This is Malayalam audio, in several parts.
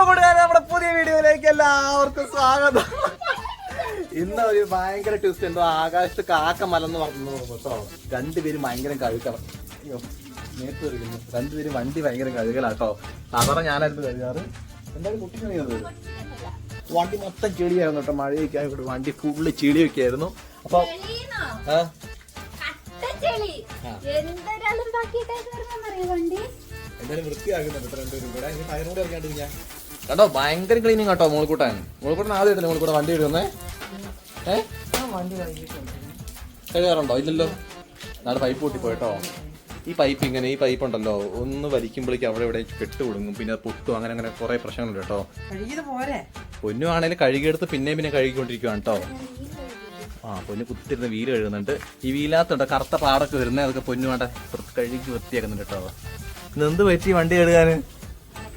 ഹലോ കൂട്ടുകാരെ നമ്മുടെ പുതിയ വീഡിയോയിലേക്ക് എല്ലാവർക്കും സ്വാഗതം. ഇന്ന് ഒരു ഭയങ്കര ട്വിസ്റ്റ് എന്തോ ആകാശത്ത് കാക്ക മലന്ന് പറഞ്ഞു കേട്ടോ. രണ്ടുപേരും ഭയങ്കര കഴുകണം. അയ്യോ നേരത്തെ വരുന്നു രണ്ടുപേരും വണ്ടി ഭയങ്കര കഴുകലാട്ടോ സാധാരണ ഞാനായിരുന്നു കഴുകാറ്. എന്തായാലും കുട്ടി കഴിയുന്നത് വണ്ടി മൊത്തം ചെളിയായിരുന്നു കേട്ടോ. മഴയൊക്കെ ആയിട്ട് വണ്ടി ഫുള്ള് ചെളിയൊക്കെ ആയിരുന്നു. അപ്പൊ? എന്തായാലും വൃത്തിയാക്കുന്നുണ്ട് ഇത്ര രണ്ടുപേരും കൂടെ ഇനി ടയറും കൂടെ ഇറങ്ങാണ്ട് കണ്ടോ? ഭയങ്കര ക്ലീനിങ് കേട്ടോ മോളിക്കൂട്ടാൻ. മോളിക്കൂട്ടൻ ആദ്യം ഇട്ടില്ല മോളിക്കൂടെ വണ്ടി ഇടുന്നേ? ഏ? കഴുകാറുണ്ടോ ഇല്ലല്ലോ. നാളെ പൈപ്പ് പൊട്ടിപ്പോയിട്ടോ ഈ പൈപ്പ് ഇങ്ങനെ ഈ പൈപ്പ് ഉണ്ടല്ലോ. ഒന്ന് വലിക്കുമ്പോഴേക്കും അവിടെ ഇവിടെ കെട്ട് കൊടുങ്ങും പിന്നെ പൊട്ടും. അങ്ങനെ അങ്ങനെ കുറെ പ്രശ്നങ്ങളുണ്ട് കേട്ടോ. പൊന്നു ആണെങ്കിൽ കഴുകിയെടുത്ത് പിന്നെയും പിന്നെ കഴുകിക്കൊണ്ടിരിക്കുകയാണ് കേട്ടോ. ആ പൊന്നു കുത്തിരുന്ന് വീൽ കഴുകുന്നുണ്ട്. ഈ വീലാത്തുണ്ട്? കറുത്ത പാടൊക്കെ വരുന്നത് അതൊക്കെ പൊന്നു വേണ്ട കഴുകി വൃത്തിയാക്കുന്നുണ്ട് കേട്ടോ. ഇന്ന് എന്ത് പറ്റി വണ്ടി കഴുകാന്?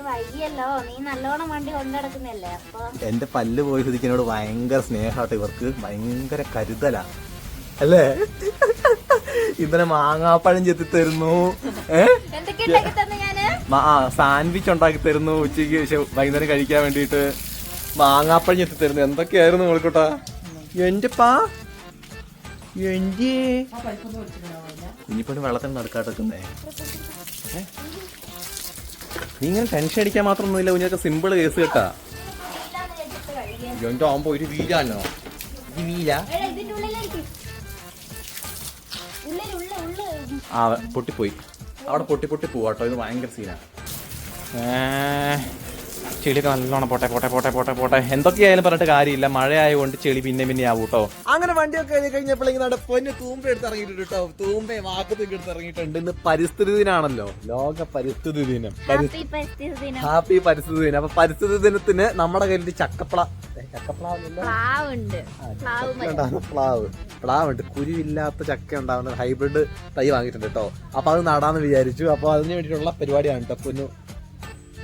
നിനക്ക് വയ്യല്ലോ. നീ നല്ലോണം വണ്ടി കൊണ്ടടക്കുന്നല്ലേ? അപ്പൊ എന്റെ പല്ല് പോയി സ്ഥിതിക്കിനോട് ഭയങ്കര സ്നേഹമാട്ടോ ഇവർക്ക് ഭയങ്കര കരുതലാ. അല്ലേ? ഇന്നലെ മാങ്ങാപ്പഴം ചെത്തി തരുന്നു. സാൻഡ്വിച്ച് ഉണ്ടാക്കി തരുന്നു. ഉച്ചയ്ക്ക് വൈകുന്നേരം കഴിക്കാൻ വേണ്ടിയിട്ട് മാങ്ങാപ്പഴം ചെത്തി തരുന്നു. എന്തൊക്കെയായിരുന്നു മോൾക്കൂട്ടാ? എന്റെ പാ. എന്റെ. ഇനിയിപ്പോ കുഞ്ഞിപ്പണി വെള്ളത്തിന് നടക്കാട്ടെക്കുന്നേ നീ ഇങ്ങനെ ടെൻഷൻ അടിക്കാൻ മാത്രമൊന്നുമില്ല കുഞ്ഞൊക്കെ സിമ്പിൾ കേസ് കേട്ടാ. ജോയിന്റ് ആവുമ്പോ ഒരു വീലാണോ ഈ വീല ആ പൊട്ടിപ്പോയി. അവിടെ പൊട്ടി പൊട്ടി പോവാട്ടോ. ഇത് ഭയങ്കര സീനാണ് ചെളിയൊക്കെ നല്ലോണം പോട്ടെ പോട്ടെ പോട്ടെ പോട്ടെ പോട്ടെ. എന്തൊക്കെയായാലും പറഞ്ഞിട്ട് കാര്യമില്ല. മഴ ആയതുകൊണ്ട് ചെളി പിന്നെ പിന്നെ ആവും കേട്ടോ അങ്ങനെ വണ്ടിയൊക്കെ കഴിഞ്ഞ് കഴിഞ്ഞപ്പോഴേക്കും നമ്മുടെ പൊന്ന് തൂമ്പ എടുത്ത് ഇറങ്ങിയിട്ടുണ്ട് കേട്ടോ തൂമ്പേ വാക്കത്തൊക്കെ എടുത്ത് ഇറങ്ങിയിട്ടുണ്ട്. ഇന്ന് പരിസ്ഥിതി ദിനാണല്ലോ. ലോക പരിസ്ഥിതി ദിനം. ഹാപ്പി പരിസ്ഥിതി ദിനം. അപ്പൊ പരിസ്ഥിതി ദിനത്തിന് നമ്മുടെ കയ്യിൽ ചക്കപ്പള പ്ലാവ് പ്ലാവ്. ഉണ്ട് കുരുവില്ലാത്ത ചക്ക ഉണ്ടാവുന്ന ഹൈബ്രിഡ് തൈ വാങ്ങിയിട്ടുണ്ട് കേട്ടോ അപ്പൊ അത് നടാന്ന് വിചാരിച്ചു. അപ്പൊ അതിന് വേണ്ടിയിട്ടുള്ള പരിപാടിയാണ് കേട്ടോ പൊന്നു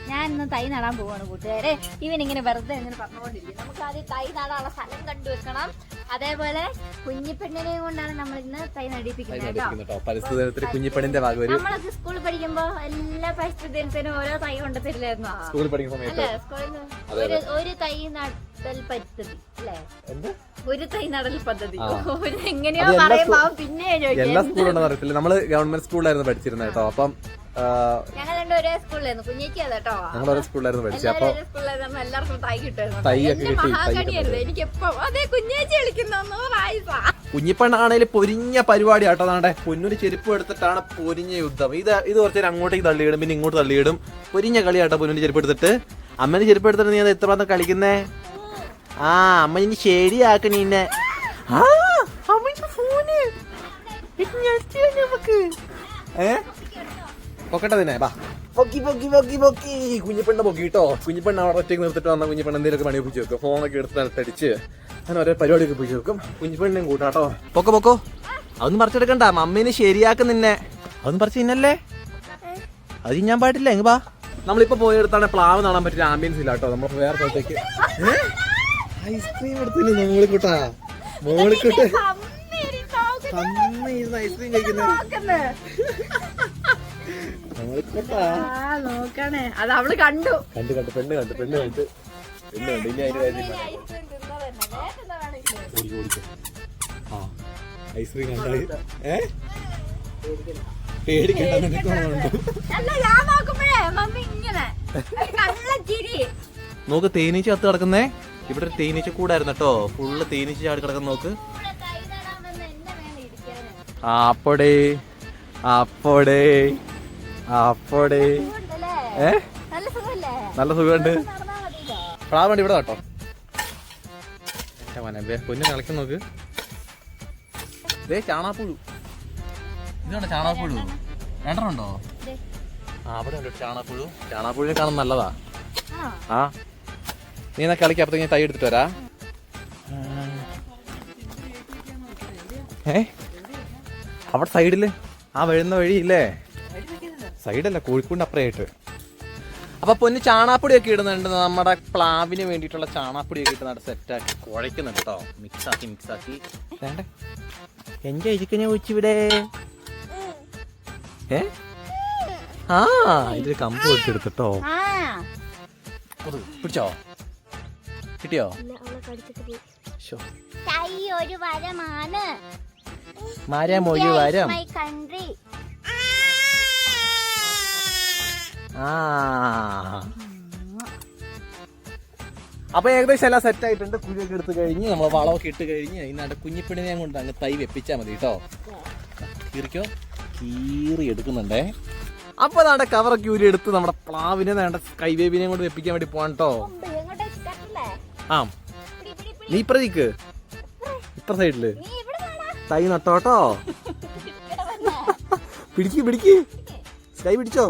ഞാൻ ഇന്ന് തൈ നടാൻ പോവാണ് കൂട്ടുകാരെ. ഇവൻ ഇങ്ങനെ വെറുതെ ഇങ്ങനെ പറഞ്ഞുകൊണ്ടിരിക്കും നമുക്ക് ആദ്യം തൈ നടാനുള്ള സ്ഥലം കണ്ടുവെക്കണം അതേപോലെ കുഞ്ഞിപ്പെണ്ണിനെയും കൊണ്ടാണ് നമ്മൾ ഇന്ന് തൈ നടിപ്പിക്കുന്നത് കേട്ടോ. ഒരു നമ്മളൊക്കെ സ്കൂളിൽ പഠിക്കുമ്പോ എല്ലാ പരിസ്ഥിതി ദിനത്തിനും ഓരോ തൈ കൊണ്ടുതരില്ലായിരുന്നു? സ്കൂളിൽ പഠിക്കുന്ന അല്ലേ? സ്കൂളിൽ ഒരു തൈ നടൽ പരിസ്ഥിതി അല്ലേ? ഒരു തൈ നടൽ പദ്ധതി. എങ്ങനെയോ പറയുമ്പോ പിന്നെ എല്ലാ സ്കൂളുണ്ടെന്ന് അറിയത്തില്ല. നമ്മൾ ഗവൺമെന്റ് സ്കൂളിലായിരുന്നു പഠിച്ചിരുന്നത് കേട്ടോ. അപ്പം ഞങ്ങൾ ഒരേ സ്കൂളിലായിരുന്നു. കുഞ്ഞേച്ചി കേട്ടോ. ഞങ്ങൾ ഒരേ സ്കൂളിലായിരുന്നു പഠിച്ചത് അപ്പൊ എല്ലാവർക്കും തൈ കിട്ടുമായിരുന്നു. തൈയൊക്കെ കിട്ടി, മഹാകണിയായിരുന്നു എനിക്ക് എപ്പോ അതേ കുഞ്ഞേച്ചി കളിക്കുന്ന പൊരിഞ്ഞ പരിപാടി ആട്ടോ നാണ്ടെ പൊന്നൊരു ചെരുപ്പ് എടുത്തിട്ടാണ് പൊരിഞ്ഞ യുദ്ധം. ഇത് ഇത് കുറച്ചേരം അങ്ങോട്ടേക്ക് തള്ളിയിടും പിന്നെ ഇങ്ങോട്ട് തള്ളിയിടും. പൊരിഞ്ഞ കളി കേട്ടോ പൊന്നിന്റെ ചെരുപ്പ് എടുത്തിട്ട്. അമ്മേന്റെ ചെരുപ്പ് എടുത്തിട്ട് നീ അത് എത്ര മാത്രം കളിക്കുന്നേ? ആ അമ്മ ഇനി ശരിയാക്കണീന്നെ ആ അമ്മയുടെ ഫോണ്. നമുക്ക് ഏ? പൊക്കട്ടെ തന്നെ ബാ. പൊക്കി പൊക്കി പൊക്കി പൊക്കി. കുഞ്ഞിപ്പെണ്ണ പൊക്കി കേട്ടോ കുഞ്ഞിപ്പെണ്ണ അവിടെ ഒറ്റയ്ക്ക് നിർത്തിട്ട് വന്ന കുഞ്ഞിപ്പെണ്ണ എന്തെങ്കിലും പണി ഒപ്പിച്ച് വെക്കും. ഫോണൊക്കെ എടുത്ത് നിലത്തടിച്ച് അങ്ങനെ ഓരോ പരിപാടിയൊക്കെ ഒപ്പിച്ച് വെക്കും. കുഞ്ഞിപ്പെണ്ണയും കൂട്ടാട്ടോ. പൊക്കോ പൊക്കോ. അതൊന്നും പറിച്ചെടുക്കണ്ട. മമ്മീനെ ശരിയാക്കും നിന്നെ. അതൊന്നും പറിച്ച് തിന്നല്ലേ? അത് ഞാൻ പാടില്ല. എങ്ങ് ബാ. നമ്മളിപ്പോ പോയെടുത്താണ് പ്ലാവ് നടാൻ പറ്റിയ ആംബിയൻസ് ഇല്ല കേട്ടോ നമ്മൾ വേറെ സ്ഥലത്തേക്ക്. ഐസ്ക്രീം എടുത്തില്ല മോളിക്കൂട്ടാ? മോളിക്കൂട്ട്. അമ്മ ഇരുന്ന് ഐസ്ക്രീം കഴിക്കുന്നത് നോക്കണേ. അത് അവൾ കണ്ടു. കണ്ടു കണ്ട്. പെണ്ണ് കണ്ടു പെണ്ണ് കണ്ടു. പെണ്ണ് കണ്ടു. ഇനി അതിന് കാര്യമില്ല ഓടി ഓടിക്കോ ആ ഐസ്ക്രീം കണ്ടായി ഏ? പേടിക്കണ്ട നോക്ക് തേനീച്ച കത്ത് കിടക്കുന്നേ. ഇവിടെ ഒരു തേനീച്ച കൂടായിരുന്നു കേട്ടോ. ഫുള്ള് തേനീച്ച ചാടി കിടക്കുന്ന നോക്ക്. അപ്പോടേ. അപ്പോടേ. അപ്പോടേ. ഏ? നല്ല സുഖമുണ്ട്. പ്രാവുണ്ട് ഇവിടെ കേട്ടോ. മോനെ പൊന്നു കളിക്കാൻ നോക്ക്. ദേ ചാണാപ്പുഴു ഇതാണ് ചാണാപ്പുഴു രണ്ടെണ്ണുണ്ടോ. ആ അവിടെ ഉണ്ട് ചാണാപ്പുഴു ചാണാപ്പുഴുവിനെ കാണാൻ നല്ലതാ. ആ. നീ എന്നാ കളിക്ക് അപ്പത്തേക്ക് ഞാൻ തൈ എടുത്തിട്ട് വരാ. ഏ? അവിടെ സൈഡിൽ. ആ വരുന്ന വഴിയില്ലേ? സൈഡല്ല കോഴിക്കോട് അപ്പുറമായിട്ട്. അപ്പൊ പൊന്ന് ചാണാപ്പൊടിയൊക്കെ ഇടുന്നുണ്ട്. നമ്മുടെ പ്ലാവിന് വേണ്ടിയിട്ടുള്ള ചാണാപ്പൊടിയൊക്കെ ഇട്ട് സെറ്റാക്കി കുഴയ്ക്കുന്നുണ്ട് കേട്ടോ മിക്സാക്കി മിക്സാക്കി. വേണ്ട? എന്റെ ഇരിക്കനെ ഇവിടെ ഏ? ആ ഇതിൽ കമ്പ് വെച്ചെടുത്തിട്ടോ പിടിച്ചോ? കിട്ടിയോ? ഒരു വരമാണ്. മരം ഒരു വരം. അപ്പൊ ഏകദേശം എല്ലാം സെറ്റ് ആയിട്ടുണ്ട്. കുഴിയൊക്കെ എടുത്ത് കഴിഞ്ഞ് നമ്മൾ വളമൊക്കെ ഇട്ട് കഴിഞ്ഞ് അതിനകത്ത് കുഞ്ഞിപ്പിണിനെ കൊണ്ട് അങ്ങ് തൈ വെപ്പിച്ചാൽ മതി കേട്ടോ. കീറിക്കോ. കീറി എടുക്കുന്നുണ്ടേ. അപ്പൊ നാടെ കവറൊക്കെ ഊരി എടുത്ത് നമ്മുടെ പ്ലാവിനെ വേണ്ട കൈവേബിനെ കൊണ്ട് വെപ്പിക്കാൻ വേണ്ടി പോവാൻ കേട്ടോ. ആ. നീ ഇപ്പറേക്ക് ഇപ്പുറ സൈഡിൽ. തൈ നട്ടോട്ടോ. പിടിക്ക് പിടിക്ക്. കൈ പിടിച്ചോ?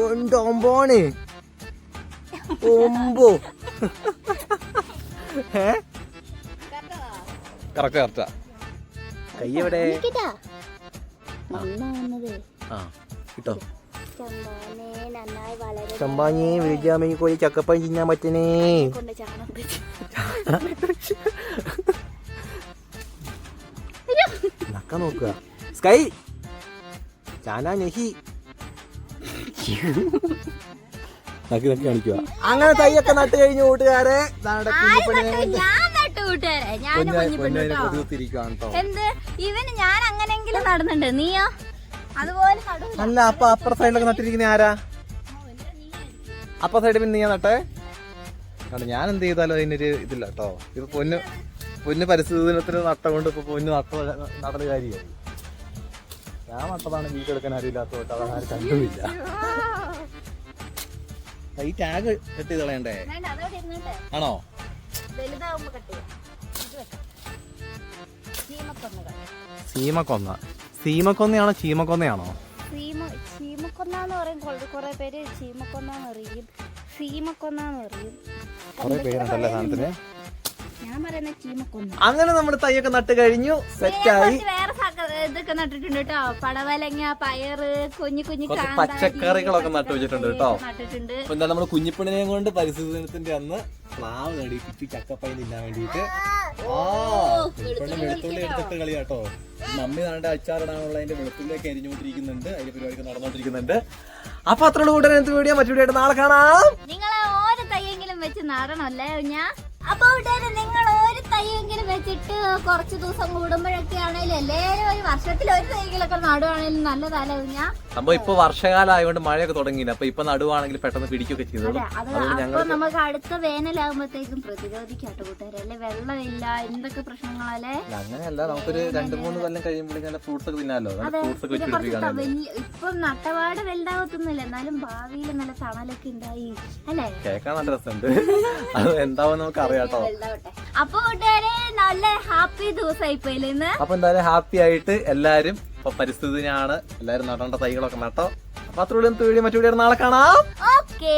ഒമ്പോണ് ഒമ്പോ? ഏ? കറക്റ്റ് കറക്റ്റാ. കൈ എവിടെ ആ. കിട്ടോ. ചമ്പാഞ്ഞി വിളിക്കാമി കോഴി ചക്കപ്പഴം ചിന്നാൻ പറ്റണേ. നക്ക നോക്കുക. സ്കൈ. ചാനാ നെഹി. നക്കി നക്കി കാണിക്കുക അങ്ങനെ തൈയൊക്കെ നട്ട് കഴിഞ്ഞു കൂട്ടുകാരെ. ആര് എന്ത്? ഇവന് ഞാൻ അങ്ങനെങ്കിലും നടന്നുണ്ട് നീയോ? അതുപോലെ. അല്ല അപ്പൊ അപ്പുറ സൈഡിലൊക്കെ നട്ടിരിക്കുന്ന ആരാ? അപ്പുറ സൈഡിൽ പിന്നെ നീ നട്ടേ? കാരണം ഞാൻ എന്ത് ചെയ്താലും അതിനൊരു ഇതില്ല കേട്ടോ. ഇത് പൊന്ന് പൊന്ന് പരിസ്ഥിതി ദിനത്തിന് നട്ട കൊണ്ട് ഇപ്പൊ പൊന്ന് നട്ട നടന്ന കാര്യമായി ഞാൻ നട്ടതാണ് വീട്ടെടുക്കാൻ അറിയില്ലാത്തതുകൊണ്ട് അതാണ് ആരും കണ്ടുമില്ല. ഈ ടാഗ് കെട്ടി ചെയ്ത് കളയണ്ടേ. ആണോ. സീമക്കൊന്ന സീമക്കൊന്നയാണോ ചീമക്കൊന്നയാണോ ചീമ ചീമക്കൊന്നാന്ന് പറയും കുറെ പേര് ചീമക്കൊന്നാന്ന് പറയും സീമക്കൊന്നാന്ന് പറയും കുറെ പേരുണ്ടല്ലേ സാധനത്തിന്? ഞാൻ പറയുന്ന ചീമക്കൊന്ന. അങ്ങനെ നമ്മൾ തയ്യൊക്കെ നട്ട് കഴിഞ്ഞു. സെറ്റായി ഇതൊക്കെ നട്ടിട്ടുണ്ട് കേട്ടോ. പടവലങ്ങ പയറ് കുഞ്ഞു കുഞ്ഞു കുറച്ച് പച്ചക്കറികളൊക്കെ നട്ടു വെച്ചിട്ടുണ്ട് കേട്ടോ. നട്ടിട്ടുണ്ട്. അപ്പൊ എന്താ നമ്മുടെ കുഞ്ഞിപ്പിണിനെയും കൊണ്ട് പരിസ്ഥിതി ദിനത്തിന്റെ അന്ന് പ്ലാവ് നടിപ്പിച്ച് ചക്കപ്പൈ തിന്നാൻ വേണ്ടിയിട്ട്. ആ വെളുത്തുള്ളി എടുത്തിട്ട് കളിയാട്ടോ മമ്മി നാണ്ട് അച്ചാറിടാനുള്ള അതിന്റെ വെളുത്തുള്ളിയൊക്കെ അരിഞ്ഞുകൊണ്ടിരിക്കുന്നുണ്ട് അതിന്റെ പരിപാടിയൊക്കെ നടന്നുകൊണ്ടിരിക്കുന്നുണ്ട്. അപ്പൊ അത്ര കൂടെ വീഡിയോ. മറ്റു വീഡിയോ നാളെ കാണാം. നിങ്ങളെ ഓരോ തയ്യെങ്കിലും വെച്ച് നടണല്ലേ ഞാൻ അപ്പൊ നിങ്ങൾ ഒരു തയ്യെങ്കിലും വെച്ചിട്ട് കുറച്ച് ദിവസം കൂടുമ്പോഴൊക്കെ ആണെങ്കിലും എല്ലാവരും ഒരു വർഷത്തിൽ ഒരു തൈകളൊക്കെ നടുവാണെങ്കിലും നല്ലതല്ലേ ഞാൻ സംഭവം ഇപ്പൊ വർഷകാലം ആയതുകൊണ്ട് മഴയൊക്കെ തുടങ്ങിയില്ല. അപ്പൊ ഇപ്പൊ നടുവാണെങ്കിൽ പെട്ടെന്ന് പിടിക്കുകയൊക്കെ ചെയ്തു. അതുകൊണ്ട് അപ്പൊ ഞങ്ങൾ നമുക്ക് അടുത്ത വേനലാകുമ്പോഴത്തേക്കും പ്രതിരോധിക്കാട്ടോ കൂട്ടുകാർ അല്ലെ? വെള്ളമില്ല എന്തൊക്കെ പ്രശ്നങ്ങളല്ലേ അങ്ങനെയല്ല. നമുക്കൊരു രണ്ടു മൂന്ന് കൊല്ലം കഴിയുമ്പോഴേക്കും ഫ്രൂട്ട്സ് ഒക്കെ തിന്നാലോ? ഫ്രൂട്ട്സ് ഒക്കെ വെച്ച് വലിയ ഇപ്പം നട്ടപാട് വലുതാകത്തൊന്നുമില്ല എന്നാലും ഭാവിയിൽ നല്ല തണലൊക്കെ ഉണ്ടായി. അല്ലേ? കേൾക്കാൻ നല്ല രസമുണ്ട്. അത് എന്താവും നമുക്ക് അറിയാട്ടോ വലുതാവട്ടെ. അപ്പൊ കൂട്ടുകാരെ നല്ല ഹാപ്പി ദിവസമായി പോയില്ലേ ഇന്ന്? അപ്പൊ എന്തായാലും ഹാപ്പി ആയിട്ട് എല്ലാരും ഇപ്പൊ പരിസ്ഥിതിയാണ് എല്ലാരും നടേണ്ട തൈകളൊക്കെ നട്ടോ. അപ്പൊ അത്ര വീഡിയോ. മറ്റു വീഡിയോ നാളെ കാണാം. ഓക്കേ